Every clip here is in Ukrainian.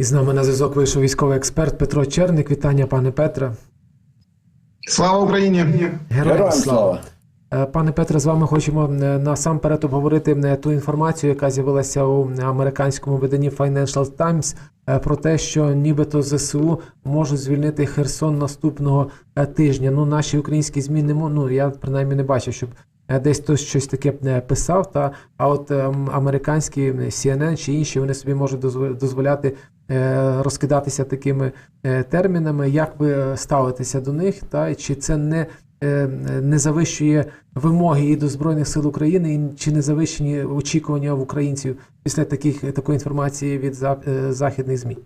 І з нами на зв'язок вийшов військовий експерт Петро Черник. Вітання, пане Петре. Слава Україні! Героям Героям слава. слава! Е, Пане Петре, з вами хочемо е, насамперед обговорити е, ту інформацію, яка з'явилася у американському виданні Financial Times про те, що нібито ЗСУ можуть звільнити Херсон наступного тижня. Ну, наші українські змі не ну я принаймні не бачив, щоб десь хтось щось таке писав. Та а от е, м, американські CNN чи інші вони собі можуть дозво- дозволяти розкидатися такими е, термінами. Як ви е, ставитеся до них? Та чи це не е, не завищує вимоги і до збройних сил України, і чи не завищені очікування в українців після таких такої інформації від е, західних змі?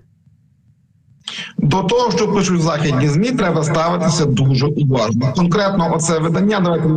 До того, що пишуть західні змі, треба ставитися дуже уважно. Конкретно, оце видання давайте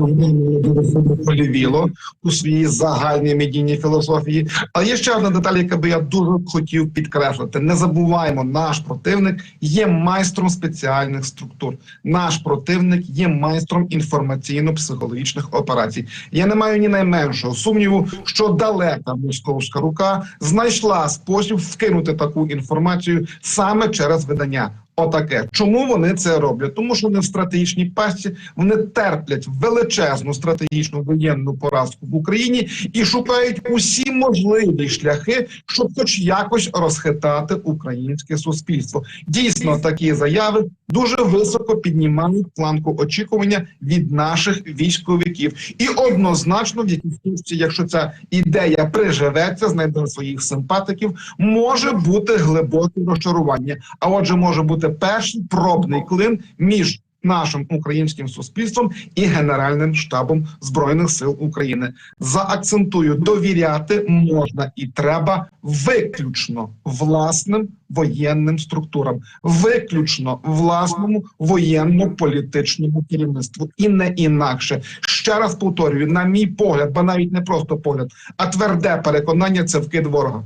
полівіло у своїй загальній медійній філософії. Але є ще одна деталь, яка би я дуже хотів підкреслити. Не забуваємо, наш противник є майстром спеціальних структур. Наш противник є майстром інформаційно-психологічних операцій. Я не маю ні найменшого сумніву, що далека московська рука знайшла спосіб вкинути таку інформацію саме через видання. Отаке, чому вони це роблять? Тому що вони в стратегічній пастці вони терплять величезну стратегічну воєнну поразку в Україні і шукають усі можливі шляхи, щоб хоч якось розхитати українське суспільство. Дійсно, такі заяви дуже високо піднімають планку очікування від наших військовиків, і однозначно, в якійсь точці, якщо ця ідея приживеться, знайде своїх симпатиків, може бути глибоке розчарування. А отже, може бути перший пробний клин між нашим українським суспільством і Генеральним штабом збройних сил України. Заакцентую, довіряти можна і треба виключно власним воєнним структурам, виключно власному воєнно-політичному керівництву, і не інакше. Ще раз повторюю, на мій погляд, бо навіть не просто погляд, а тверде переконання це вкид ворога.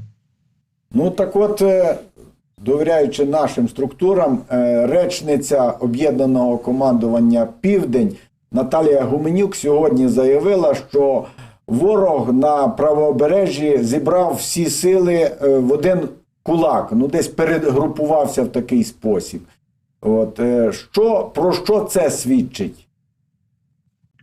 Ну так от, е, довіряючи нашим структурам, е, речниця об'єднаного командування Південь Наталія Гуменюк сьогодні заявила, що ворог на правобережжі зібрав всі сили е, в один кулак, ну десь перегрупувався в такий спосіб. От, е, що, про що це свідчить?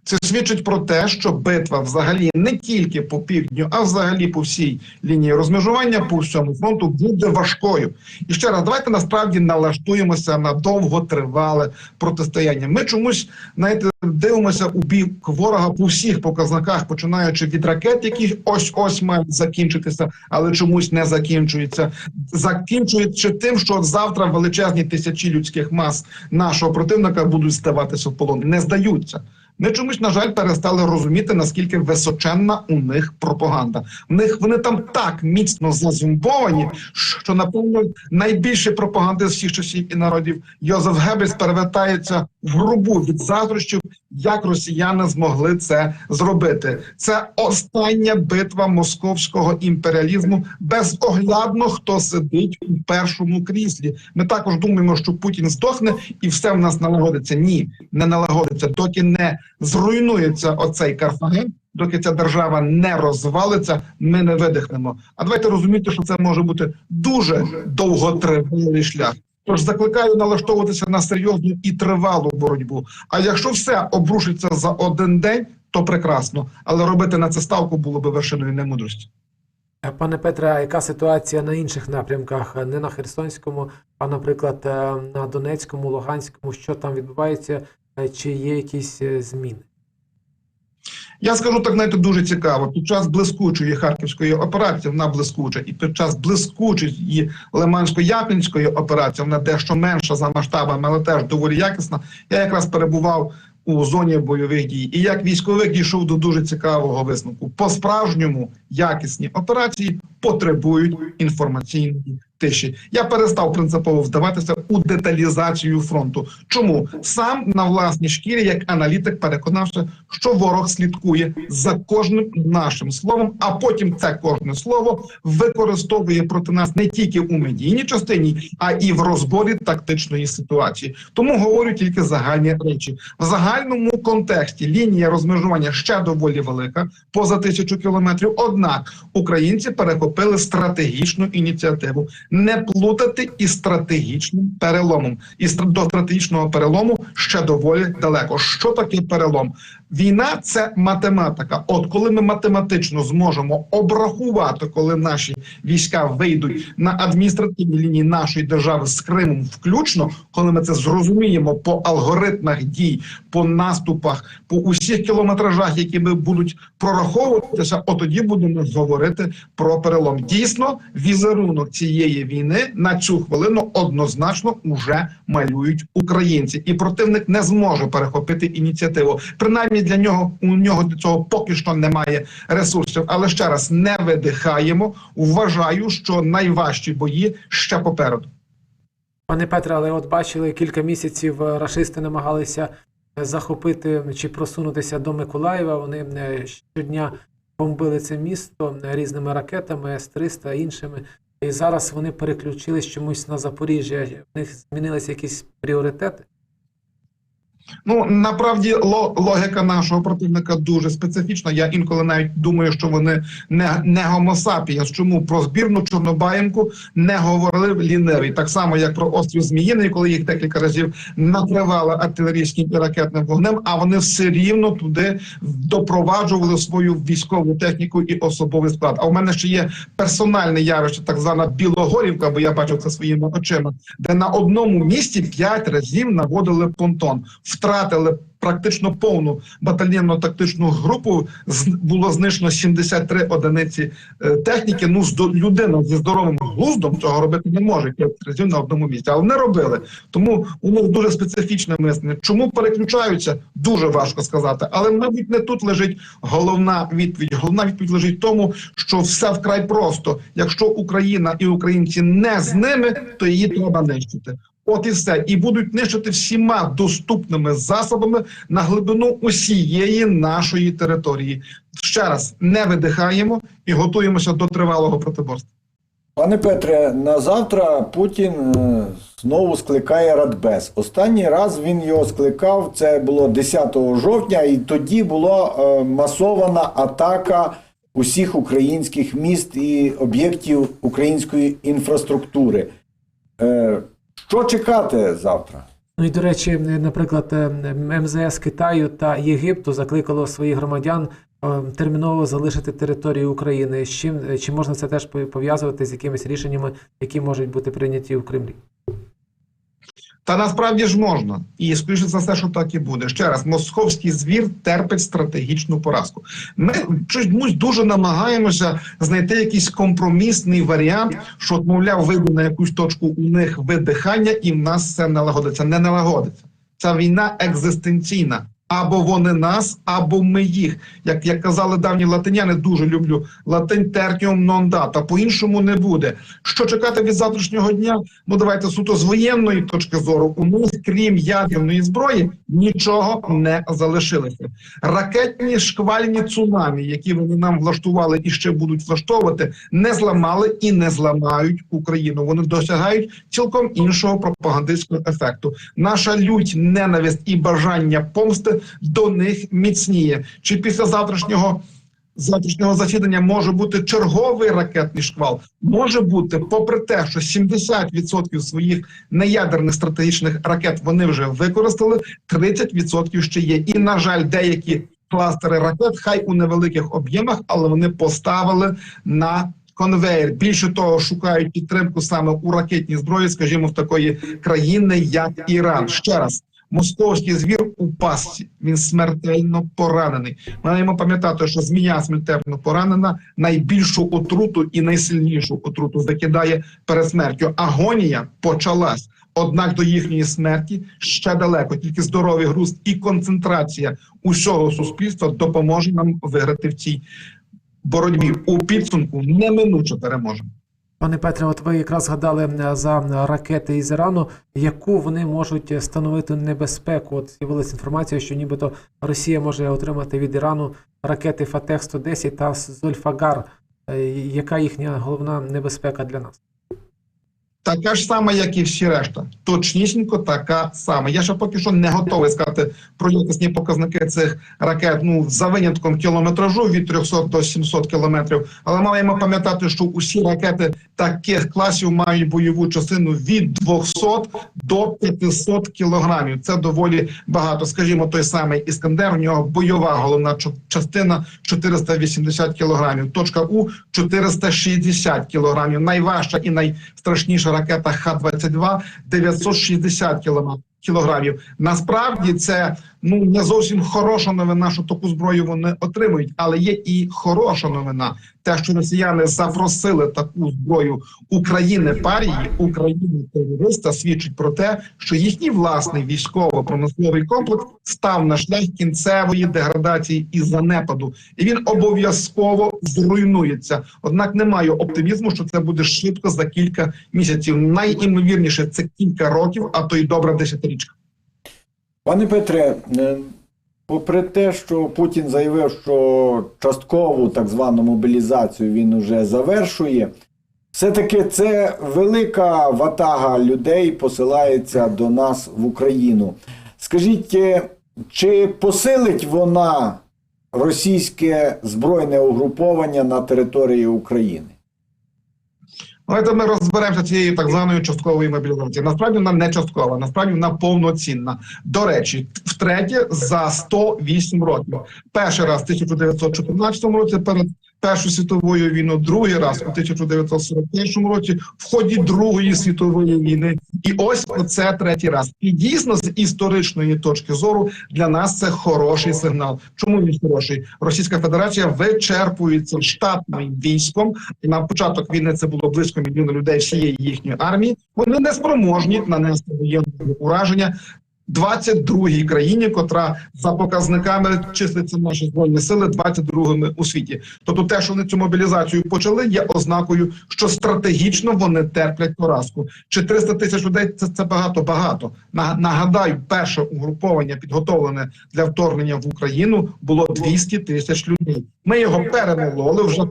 Це свідчить про те, що битва взагалі не тільки по півдню, а взагалі по всій лінії розмежування по всьому фронту буде важкою. І ще раз, давайте насправді налаштуємося на довготривале протистояння. Ми чомусь знаєте, дивимося у бік ворога по всіх показниках, починаючи від ракет, які ось ось мають закінчитися, але чомусь не закінчуються. Закінчуючи тим, що завтра величезні тисячі людських мас нашого противника будуть здаватися в полон. Не здаються. Ми чомусь, на жаль, перестали розуміти, наскільки височенна у них пропаганда. В них вони там так міцно зазумбовані, що напевно найбільше пропаганди з всіх часів і народів Йозеф Геббельс перевертається в грубу від заздрощів, як росіяни змогли це зробити. Це остання битва московського імперіалізму. Безоглядно хто сидить у першому кріслі. Ми також думаємо, що Путін здохне і все в нас налагодиться. Ні, не налагодиться, доки не зруйнується оцей Карфаген. Доки ця держава не розвалиться, ми не видихнемо. А давайте розуміти, що це може бути дуже довготривалий шлях. Тож закликаю налаштовуватися на серйозну і тривалу боротьбу. А якщо все обрушиться за один день, то прекрасно. Але робити на це ставку було би вершиною немудрості. Е, Пане Петре, а яка ситуація на інших напрямках? Е, Не на Херсонському, а наприклад, е, на Донецькому, Луганському, що там відбувається, чи є якісь зміни? Я скажу так, знаєте, дуже цікаво. Під час блискучої харківської операції вона блискуча, і під час блискучої Лимансько-Япінської операції вона дещо менша за масштабами, але теж доволі якісна. Я якраз перебував у зоні бойових дій, і як військовик дійшов до дуже цікавого висновку. По справжньому якісні операції потребують інформаційної тиші. Я перестав принципово вдаватися у деталізацію фронту. Чому сам на власній шкірі, як аналітик, переконався, що ворог слідкує за кожним нашим словом, а потім це кожне слово використовує проти нас не тільки у медійній частині, а і в розборі тактичної ситуації. Тому говорю тільки загальні речі в загальному контексті. Лінія розмежування ще доволі велика, поза тисячу кілометрів. Однак українці перехопили стратегічну ініціативу не плутати із стратегічним переломом. І до стратегічного перелому ще доволі далеко. Що таке перелом? Війна це математика. От коли ми математично зможемо обрахувати, коли наші війська вийдуть на адміністративній лінії нашої держави з Кримом, включно, коли ми це зрозуміємо по алгоритмах дій, по наступах, по усіх кілометражах, які ми будуть прораховуватися, от тоді будемо говорити про перелом. Дійсно, візерунок цієї війни на цю хвилину однозначно уже малюють українці, і противник не зможе перехопити ініціативу. Принаймні для нього у нього для цього поки що немає ресурсів. Але ще раз не видихаємо. Вважаю, що найважчі бої ще попереду. Пане Петре, але от бачили кілька місяців е, рашисти намагалися е, захопити чи просунутися до Миколаєва. Вони е, щодня бомбили це місто різними ракетами, С-300 іншими. І зараз вони переключились чомусь на Запоріжжя. В них змінилися якісь пріоритети. Ну направді ло- логіка нашого противника дуже специфічна. Я інколи навіть думаю, що вони не, не гомосапієнс. Чому про збірну Чорнобаївку не говорили ліниві, так само як про острів Зміїний, коли їх декілька разів накривали артилерійським і ракетним вогнем, а вони все рівно туди допроваджували свою військову техніку і особовий склад. А у мене ще є персональне явище, так звана Білогорівка, бо я бачив це своїми очима, де на одному місці п'ять разів наводили понтон, втратили практично повну батальйонну тактичну групу. Було знищено 73 одиниці е, техніки. Ну людина зі здоровим глуздом цього робити не може разів на одному місці, але не робили. Тому у дуже специфічне мислення. Чому переключаються? Дуже важко сказати. Але мабуть не тут лежить головна відповідь. Головна відповідь лежить в тому, що все вкрай просто. Якщо Україна і українці не з ними, то її треба нищити. От і все, і будуть нищити всіма доступними засобами на глибину усієї нашої території. Ще раз не видихаємо і готуємося до тривалого протиборства. Пане Петре, на завтра Путін е, знову скликає Радбез. Останній раз він його скликав, це було 10 жовтня, і тоді була е, масована атака усіх українських міст і об'єктів української інфраструктури. Що чекати завтра? Ну і до речі, наприклад, е, МЗС Китаю та Єгипту закликало своїх громадян е, терміново залишити територію України. З чим чи можна це теж пов'язувати з якимись рішеннями, які можуть бути прийняті в Кремлі? Та насправді ж можна, і скоріше за все, що так і буде. Ще раз, московський звір терпить стратегічну поразку. Ми чомусь дуже намагаємося знайти якийсь компромісний варіант, що мовляв, вийде на якусь точку у них видихання, і в нас все налагодиться. Не налагодиться. Ця війна екзистенційна. Або вони нас, або ми їх. Як, як казали давні латиняни, дуже люблю латинь терніум нон дата. По-іншому не буде. Що чекати від завтрашнього дня? Ну давайте суто з воєнної точки зору. У нас, крім ядерної зброї, нічого не залишилося. Ракетні шквальні цунамі, які вони нам влаштували і ще будуть влаштовувати, не зламали і не зламають Україну. Вони досягають цілком іншого пропагандистського ефекту. Наша лють, ненависть і бажання помсти до них міцніє. Чи після завтрашнього? Завтрашнього засідання може бути черговий ракетний шквал. Може бути, попри те, що 70% своїх неядерних стратегічних ракет вони вже використали, 30% ще є. І на жаль, деякі кластери ракет, хай у невеликих об'ємах, але вони поставили на конвейер. Більше того, шукають підтримку саме у ракетній зброї, скажімо, в такої країни, як Іран. Ще раз. Московський звір у пастці. Він смертельно поранений. Ми маємо пам'ятати, що змія смертельно поранена найбільшу отруту і найсильнішу отруту закидає перед смертю. Агонія почалась. Однак до їхньої смерті ще далеко. Тільки здоровий глузд і концентрація усього суспільства допоможе нам виграти в цій боротьбі. У підсумку неминуче переможемо. Пане Петре, от ви якраз згадали е, за ракети із Ірану, яку вони можуть становити небезпеку. От з'явилася інформація, що нібито Росія може отримати від Ірану ракети Фатех 110 та Зольфагар. Е, Яка їхня головна небезпека для нас? Така ж сама, як і всі решта. Точнісінько така сама. Я ще поки що не готовий сказати про якісні показники цих ракет. Ну за винятком кілометражу від 300 до 700 кілометрів. Але маємо пам'ятати, що усі ракети таких класів мають бойову частину від 200 до 500 кілограмів. Це доволі багато. Скажімо, той самий іскандер. У нього бойова головна частина 480 кілограмів. Точка У 460 кілограмів. Найважча і найстрашніша ракета Х-22 960 кілограмів. Кілограмів насправді це ну не зовсім хороша новина, що таку зброю вони отримують, але є і хороша новина. Те, що росіяни запросили таку зброю України парії, України терориста, свідчить про те, що їхній власний військово-промисловий комплекс став на шлях кінцевої деградації і занепаду, і він обов'язково зруйнується. Однак немає оптимізму, що це буде швидко за кілька місяців. Найімовірніше це кілька років, а то й добра десятирічка. Пане Петре, е, попри те, що Путін заявив, що часткову так звану мобілізацію він уже завершує, все-таки це велика ватага людей посилається до нас в Україну. Скажіть, е, чи посилить вона російське збройне угруповання на території України? Давайте ми розберемося цією так званою частковою мобілізацією. Насправді вона не часткова, насправді вона повноцінна. До речі, втретє за 108 років. Перший раз в 1914 році перед Першою світовою війною, другий раз у 1941 році в ході Другої світової війни. І ось це третій раз. І дійсно, з історичної точки зору для нас це хороший сигнал. Чому він хороший? Російська Федерація вичерпується штатним військом. На початок війни це було близько мільйона людей всієї їхньої армії. Вони не спроможні нанести воєнне ураження. 22-й країні, котра за показниками числиться наші збройні сили 22-ми у світі. Тобто, те, що вони цю мобілізацію почали, є ознакою, що стратегічно вони терплять поразку. Чи 300 тисяч людей це, це багато багато. На- Нагадаю, перше угруповання підготовлене для вторгнення в Україну було 200 тисяч людей. Ми його перемололи вже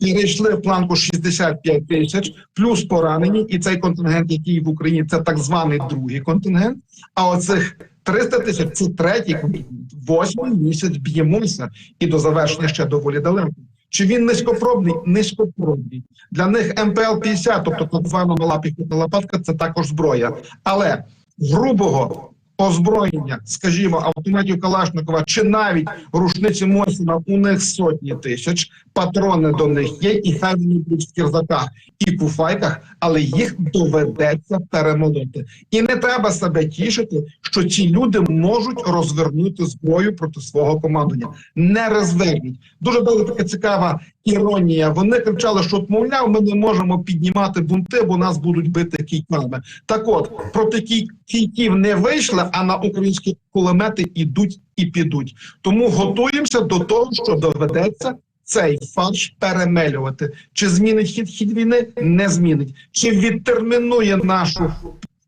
перейшли в планку 65 тисяч, плюс поранені, і цей контингент, який в Україні, це так званий другий контингент. А оцих 300 тисяч це третій контингент. Восьмий місяць б'ємося, і до завершення ще доволі далеко. Чи він низькопробний? Низькопробний. Для них МПЛ 50, тобто так звана мала піхотна лопатка, це також зброя. Але грубого озброєння, скажімо, автоматів Калашникова чи навіть рушниці Мосіна, у них сотні тисяч, патрони до них є, і хай вони будуть в кірзаках і куфайках, але їх доведеться перемолоти. І не треба себе тішити, що ці люди можуть розвернути зброю проти свого командування. Не розверніть. Дуже була така цікава іронія. Вони кричали, що мовляв, ми не можемо піднімати бунти, бо нас будуть бити кійками. Так от проти кій- кійків не вийшли, а на українські кулемети ідуть і підуть. Тому готуємося до того, що доведеться. Цей фарш перемелювати. Чи змінить хід хід війни? Не змінить. Чи відтермінує нашу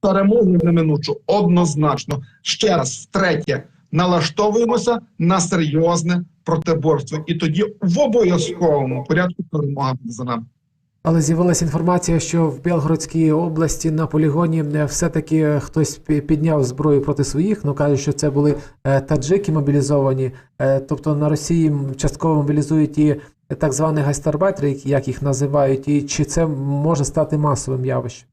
перемогу неминучу? Однозначно. Ще раз, втретє, налаштовуємося на серйозне протиборство, і тоді в обов'язковому порядку перемога за нами. Але з'явилася інформація, що в Білгородській області на полігоні е, все-таки хтось підняв зброю проти своїх. Ну кажуть, що це були е, таджики мобілізовані. Е, Тобто на Росії частково мобілізують і так звані гастарбайтери, як їх називають, і чи це може стати масовим явищем?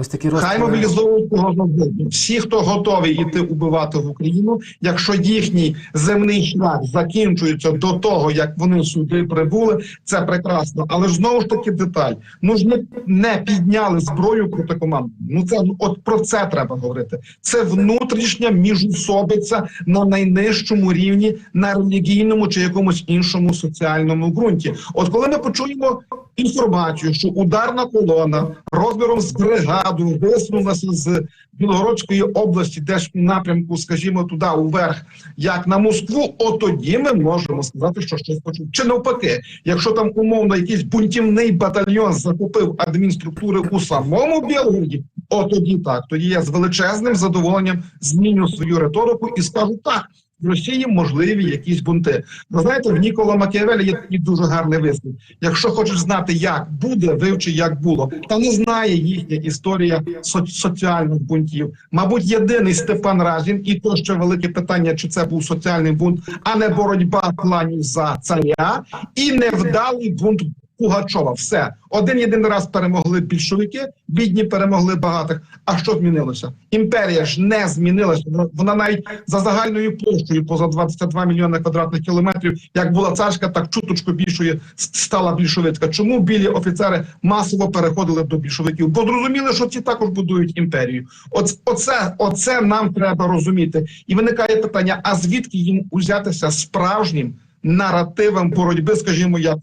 Ось такі Хай мобілізовують кого завгодно. Всі, хто готовий іти убивати в Україну, якщо їхній земний шлях закінчується до того, як вони сюди прибули, це прекрасно. Але ж знову ж таки деталь. Ну ж не, не підняли зброю проти команди. Ну це от про це треба говорити. Це внутрішня міжусобиця на найнижчому рівні, на релігійному чи якомусь іншому соціальному ґрунті. От коли ми почуємо інформацію, що ударна колона розміром з бригаду висунулася з Білгородської області, десь у напрямку, скажімо, туди уверх, як на Москву, от тоді ми можемо сказати, що щось почув. Чи навпаки, якщо там умовно якийсь бунтівний батальйон захопив адмінструктури у самому Білгороді, от тоді так, тоді я з величезним задоволенням зміню свою риторику і скажу так. В Росії можливі якісь бунти. Ви знаєте, в Нікола Макіавелі є такий дуже гарний вислів. Якщо хочеш знати, як буде, вивчи, як було. Та не знає їхня історія со- соціальних бунтів. Мабуть, єдиний Степан Разін, і то ще велике питання, чи це був соціальний бунт, а не боротьба кланів за царя, і невдалий бунт Пугачова. Все один єдиний раз перемогли більшовики, бідні перемогли багатих. А що змінилося? Імперія ж не змінилася. Вона- навіть за загальною площею поза 22 мільйони квадратних кілометрів, як була царська, так чуточку більшою стала більшовицька. Чому білі офіцери масово переходили до більшовиків? Бо зрозуміли, що ці також будують імперію. Оц- Оце, оце нам треба розуміти. І виникає питання: а звідки їм узятися справжнім наративом боротьби, скажімо, як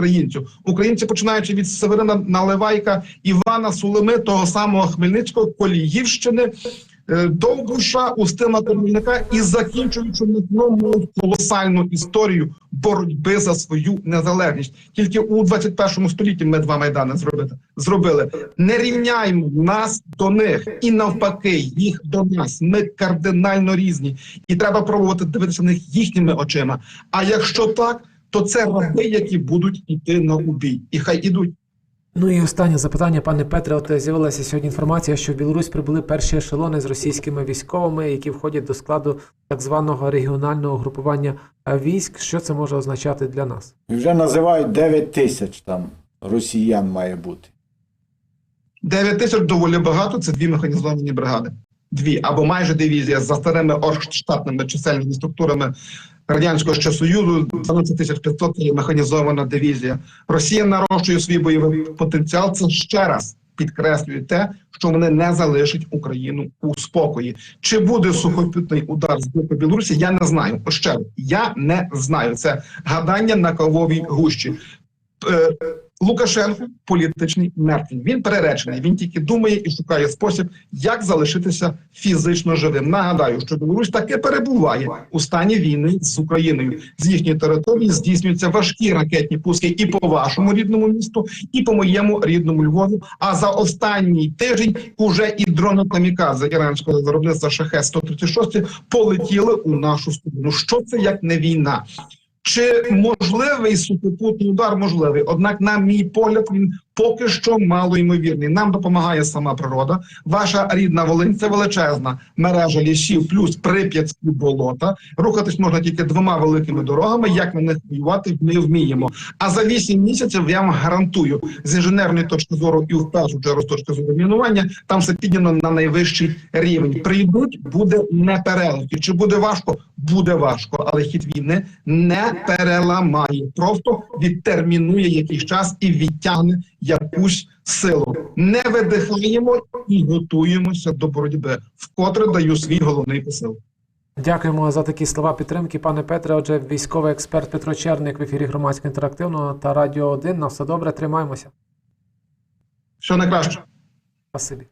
українців. Українці, починаючи від Северина Наливайка, Івана Сулими, того самого Хмельницького, Коліївщини, е, Довбуша, Устина Термільника і закінчуючи дно колосальну історію боротьби за свою незалежність. Тільки у 21 столітті ми два майдани зробили. зробили. Не рівняємо нас до них і навпаки, їх до нас. Ми кардинально різні, і треба пробувати дивитися на них їхніми очима. А якщо так, то це раби, які будуть йти на убій, і хай ідуть. Ну і останнє запитання, пане Петре. От е, з'явилася сьогодні інформація, що в Білорусь прибули перші ешелони з російськими військовими, які входять до складу так званого регіонального групування е, військ. Що це може означати для нас? Вже називають 9 тисяч там росіян має бути. 9 тисяч доволі багато. Це дві механізовані бригади. Дві або майже дивізія за старими оргштатними чисельними структурами радянського ще союзу. 12 тисяч 500 – механізована дивізія. Росія нарощує свій бойовий потенціал. Це ще раз підкреслює те, що вони не залишать Україну у спокої. Чи буде сухопутний удар з боку Білорусі? Я не знаю. Ще я не знаю. Це гадання на кавовій гущі. Лукашенко політичний мертвий. Він переречений. Він тільки думає і шукає спосіб, як залишитися фізично живим. Нагадаю, що Білорусь таки перебуває у стані війни з Україною. З їхньої території здійснюються важкі ракетні пуски і по вашому рідному місту, і по моєму рідному Львову. А за останній тиждень уже і дрони камікадзе іранського виробництва шахет 136 полетіли у нашу сторону. Що це як не війна? Чи можливий сухопутний удар? Можливий. Однак, на мій погляд, він поки що малоймовірний. Нам допомагає сама природа. Ваша рідна Волинь це величезна мережа лісів, плюс прип'ятські болота. Рухатись можна тільки двома великими дорогами. Як на них воювати, ми вміємо. А за вісім місяців я вам гарантую з інженерної точки зору і в першу чергу з точки зору мінування, там все підняно на найвищий рівень. Прийдуть, буде не переливки. Чи буде важко? Буде важко, але хід війни не переламає, просто відтермінує якийсь час і відтягне якусь силу. Не видихаємо і готуємося до боротьби. Вкотре даю свій головний посил. Дякуємо за такі слова підтримки, пане Петре. Отже, військовий експерт Петро Черник в ефірі громадського інтерактивного та радіо 1. На все добре, тримаємося. Все найкраще. Спасибі.